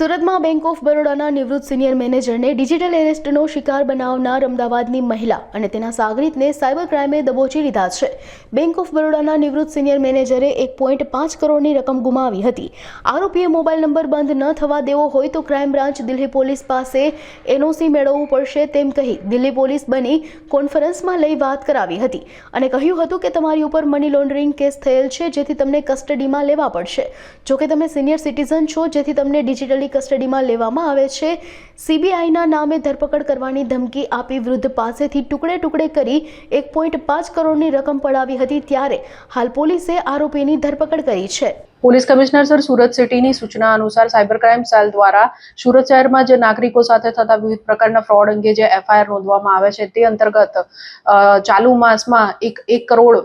સુરતમાં bank of બરોડાના નિવૃત્ત senior મેનેજરને ડિજિટલ એરેસ્ટનો શિકાર બનાવનાર અમદાવાદની મહિલા અને તેના સાગરીતને સાયબર ક્રાઇમે દબોચી લીધા છે. બેંક ઓફ બરોડાના નિવૃત્ત સિનિયર મેનેજરે એક પોઈન્ટ પાંચ કરોડની રકમ ગુમાવી હતી. આરોપીએ મોબાઈલ નંબર બંધ ન થવા દેવો હોય તો ક્રાઇમ બ્રાન્ચ દિલ્હી પોલીસ પાસે એનઓસી મેળવવું પડશે તેમ કહી દિલ્હી પોલીસ બની કોન્ફરન્સમાં લઈ વાત કરાવી હતી અને કહ્યું હતું કે તમારી ઉપર મની લોન્ડરિંગ કેસ થયેલ છે, જેથી તમને કસ્ટડીમાં લેવા પડશે. જો કે તમે સિનિયર સિટીઝન છો, જેથી તમને ડિજિટલી કસ્ટડીમાં લેવામાં આવે છે. સીબીઆઈના નામે ધરપકડ કરવાની ધમકી આપી વૃદ્ધ પાસેથી ટુકડે ટુકડે કરી એક પોઈન્ટ પાંચ કરોડની રકમ પડાવી હતી ત્યારે હાલ પોલીસે આરોપીની ધરપકડ કરી છે. પોલીસ કમિશનર સર સુરત સિટીની સૂચના અનુસાર સાયબર ક્રાઇમ સેલ દ્વારા સુરત શહેરમાં જે નાગરિકો સાથે થતા વિવિધ પ્રકારના ફ્રોડ અંગે જે એફઆઈઆર નોંધવામાં આવે છે તે અંતર્ગત ચાલુ માસમાં એક એક કરોડ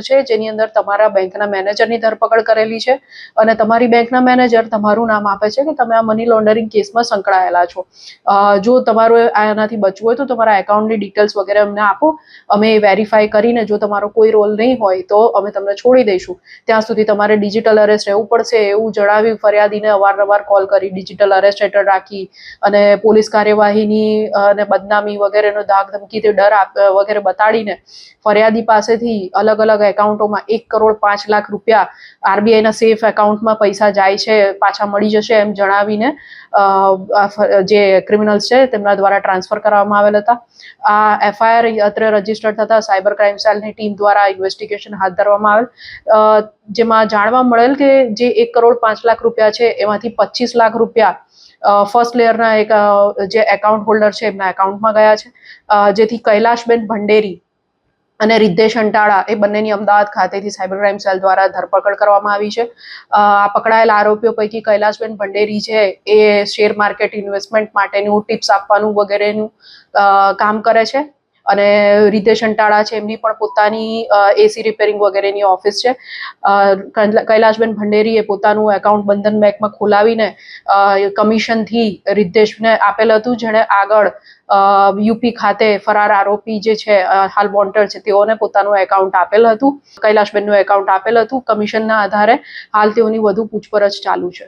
છે, જેની અંદર તમારા બેંકના મેનેજરની ધરપકડ કરેલી છે અને તમારી બેંકના મેનેજર તમારું નામ આપે છે કે તમે આ મની લોન્ડરિંગ કેસમાં સંકળાયેલા છો. જો તમારો આનાથી બચવું હોય તો તમારા એકાઉન્ટની ડિટેલ્સ વગેરે અમને આપો. અમે વેરીફાઈ કરીને જો તમારો કોઈ રોલ નહીં હોય તો અમે તમને છોડી દઈશું. ત્યાં સુધી તમારે ડિજિટલ અરેસ્ટ રહેવું પડશે એવું જણાવી ફરિયાદીને અવારનવાર કોલ કરી ડિજિટલ અરેસ્ટ હેઠળ રાખી અને પોલીસ કાર્યવાહીની અને બદનામી વગેરેનો ધાક ધમકીથી ડર વગેરે બતાડીને ફરિયાદી પાસેથી અલગ અલગ એકાઉન્ટોમાં એક કરોડ પાંચ લાખ રૂપિયા આરબીઆઈના સેફ એકાઉન્ટમાં પૈસા જાય છે, પાછા મળી જશે એમ જણાવીને જે ક્રિમિનલ્સ છે તેમના દ્વારા ટ્રાન્સફર કરવામાં આવેલ હતા. આ એફઆઈઆર અત્રે રજિસ્ટર થતા સાયબર ક્રાઇમ સેલની ટીમ દ્વારા ઇન્વેસ્ટિગેશન હાથ ધરવામાં આવેલ. જેમાં જાણવા મળેલ કે જે એક કરોડ પાંચ લાખ રૂપિયા છે એમાંથી પચીસ લાખ રૂપિયા ફર્સ્ટ લેયરના એક જે એકાઉન્ટ હોલ્ડર છે એમના એકાઉન્ટમાં ગયા છે. જેથી કૈલાશબેન ભંડેરી અને રિદ્ધેશ અંટાળા એ બંનેની અમદાવાદ ખાતેથી સાયબર ક્રાઇમ સેલ દ્વારા ધરપકડ કરવામાં આવી છે. આ પકડાયેલા આરોપીઓ પૈકી કૈલાશબેન ભંડેરી છે, એ શેર માર્કેટ ઇન્વેસ્ટમેન્ટ માટેનું ટિપ્સ આપવાનું વગેરેનું કામ કરે છે. અને રીતેશ અંટાળા છે, એમની પણ પોતાની એસી રિપેરિંગ વગેરેની ઓફિસ છે. કૈલાશબેન ભંડેરીએ પોતાનું એકાઉન્ટ બંધન બેંકમાં ખોલાવીને કમિશનથી રીતેશને આપેલ હતું, જેણે આગળ યુપી ખાતે ફરાર આરોપી જે છે હાલ વોન્ટેડ છે, તેઓને પોતાનું એકાઉન્ટ આપેલ હતું. કૈલાશબેનનું એકાઉન્ટ આપેલ હતું. કમિશનના આધારે હાલ તેઓની વધુ પૂછપરછ ચાલુ છે.